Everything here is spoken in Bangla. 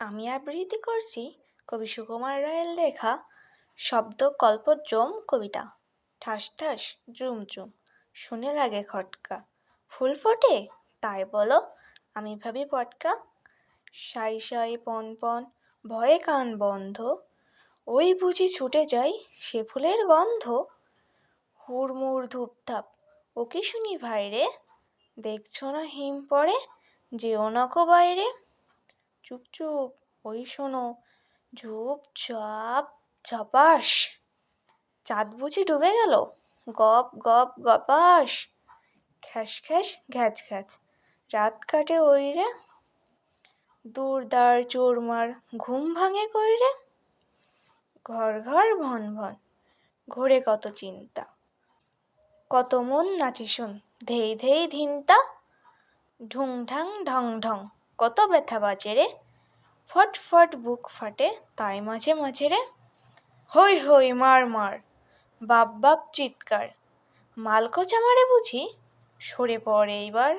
আমি আবৃত্তি করছি কবি সুকুমার রায়ের লেখা শব্দকল্পদ্রুম কবিতা। ঠাস ঠাস, জুম জুম, শুনে লাগে খটকা। ফুল ফোটে? তাই বলো, আমি ভাবি পটকা। সাই সাই, পন পন, ভয়ে কান বন্ধ। ওই বুঝি ছুটে যাই সে ফুলের গন্ধ। হুড়মুড়, ধুপধাপ, ও কি শুনি ভাইরে? দেখছ না হিম পড়ে? যেও না কো বাইরে। চুপ চুপ, ওই শোনো, ঝুপ, ঝাপ, ঝপাস। চাঁদ বুঝি ডুবে গেল? গপ গপ, গপাস। খ্যাস খ্যাস ঘ্যাচ ঘ্যাচ। রাত কাটে ওই রে? দূর দার চোরমার ঘুম ভাঙে কই রে? ঘর ঘর, ভন ভন, ঘোরে কত চিন্তা। কত মন নাচে শোন, ধেই ধেই ধিনতা। ঢুং, ঢাং, ঢং ঢং। কত ব্যথা বাজে রে? ফট ফট বুক ফাটে, তাই মাঝে মাঝে রে। হই হই, মার মার, বাপ বাপ, চিৎকার। মালকোচা মারে বুঝি? সরে পড়ে এইবার।